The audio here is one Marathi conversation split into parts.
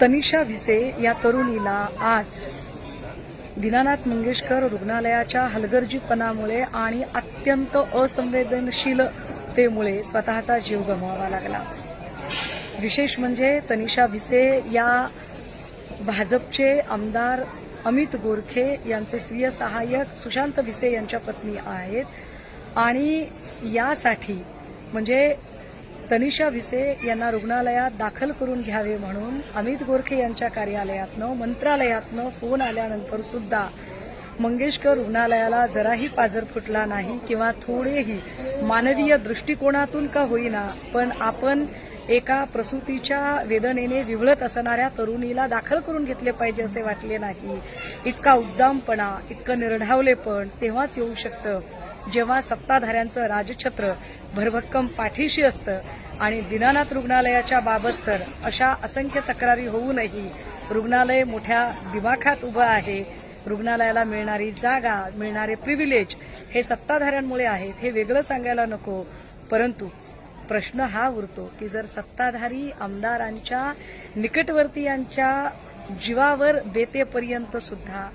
तनिषा भिसे या तरुणीला आज दीनानाथ मंगेशकर रुग्णालयाच्या हलगर्जीपणामुळे आणि अत्यंत असंवेदनशीलतेमुळे स्वतःचा जीव गमवावा लागला. विशेष म्हणजे तनिषा भिसे या भाजपचे आमदार अमित गोरखे यांचे स्वीय सहाय्यक सुशांत भिसे यांच्या पत्नी आहेत. आणि यासाठी म्हणजे तनिषा भिसे यांना रुग्णालयात दाखल करून घ्यावे म्हणून अमित गोरखे यांच्या कार्यालयातनं मंत्रालयातनं फोन आल्यानंतर सुद्धा मंगेशकर रुग्णालयाला जराही पाजर फुटला नाही किंवा थोडेही मानवीय दृष्टिकोनातून का होईना पण आपण एका प्रसूतीच्या वेदनेने विवळत असणाऱ्या तरुणीला दाखल करून घेतले पाहिजे असे वाटले नाही. इतका उद्दामपणा इतकं निर्ढावलेपण तेव्हाच येऊ शकतं. जेव्हा सत्ताधाऱ्यांचं राजछत्र भरभक्कम पाठीशी असतं आणि दिनानाथ रुग्णालयाच्या बाबत तर अशा असंख्य तक्रारी होऊनही रुग्णालय मोठ्या दिमाखात उभं आहे. रुग्णालयाला मिळणारी जागा मिळणारे प्रिव्हिलेज हे सत्ताधाऱ्यांमुळे आहेत हे वेगळं सांगायला नको. परंतु प्रश्न हा उरतो की जर सत्ताधारी आमदारांच्या निकटवर्तीयांच्या जीवावर बेतेपर्यंत सुद्धा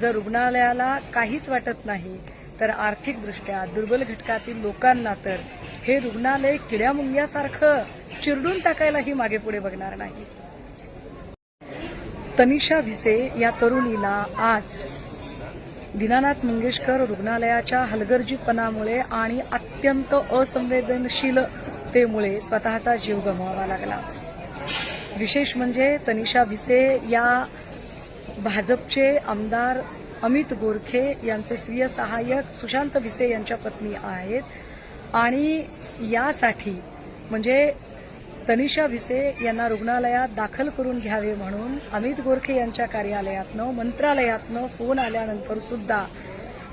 जर रुग्णालयाला काहीच वाटत नाही तर आर्थिकदृष्ट्या दुर्बल घटकातील लोकांना तर हे रुग्णालय किड्यामुंग्यासारखं चिरडून टाकायलाही मागे पुढे बघणार नाही. तनिषा भिसे या तरुणीला आज दीनानाथ मंगेशकर रुग्णालयाच्या हलगर्जीपणामुळे आणि अत्यंत असंवेदनशीलतेमुळे स्वतःचा जीव गमवावा लागला. विशेष म्हणजे तनिषा भिसे या भाजपचे आमदार अमित गोरखे यांचे स्वीय सहाय्यक सुशांत भिसे यांच्या पत्नी आहेत. आणि यासाठी म्हणजे तनिषा भिसे यांना रुग्णालयात दाखल करून घ्यावे म्हणून अमित गोरखे यांच्या कार्यालयातनं मंत्रालयातनं फोन आल्यानंतर सुद्धा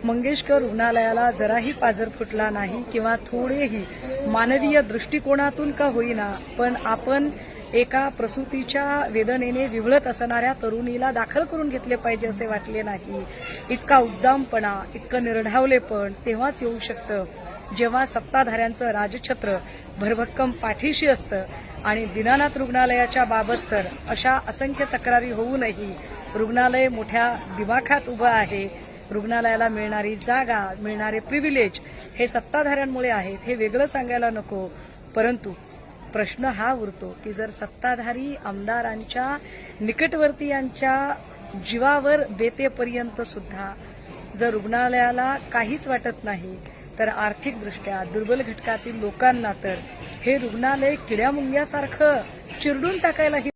मंगेशकर रुग्णालयाला जराही पाजर फुटला नाही किंवा थोडेही मानवीय दृष्टिकोनातून का होईना पण आपण एका प्रसूतीच्या वेदनेने विवळत असणाऱ्या तरुणीला दाखल करून घेतले पाहिजे असे वाटले नाही. इतका उद्दामपणा इतकं निर्ढावलेपण तेव्हाच येऊ शकतं. जेव्हा सत्ताधाऱ्यांचं राजछत्र भरभक्कम पाठीशी असतं आणि दिनानाथ रुग्णालयाच्या बाबत तर अशा असंख्य तक्रारी होऊनही रुग्णालय मोठ्या दिमाखात उभं आहे. रुग्णालयाला मिळणारी जागा मिळणारे प्रिव्हिलेज हे सत्ताधाऱ्यांमुळे आहेत हे वेगळं सांगायला नको. परंतु प्रश्न हा उरतो की जर सत्ताधारी आमदारांच्या निकटवर्तीयांच्या जीवावर बेतेपर्यंत सुद्धा जर रुग्णालयाला काहीच वाटत नाही तर आर्थिकदृष्ट्या दुर्बल घटकातील लोकांना तर हे रुग्णालय किड्यामुंग्यासारखं चिरडून टाकायलाही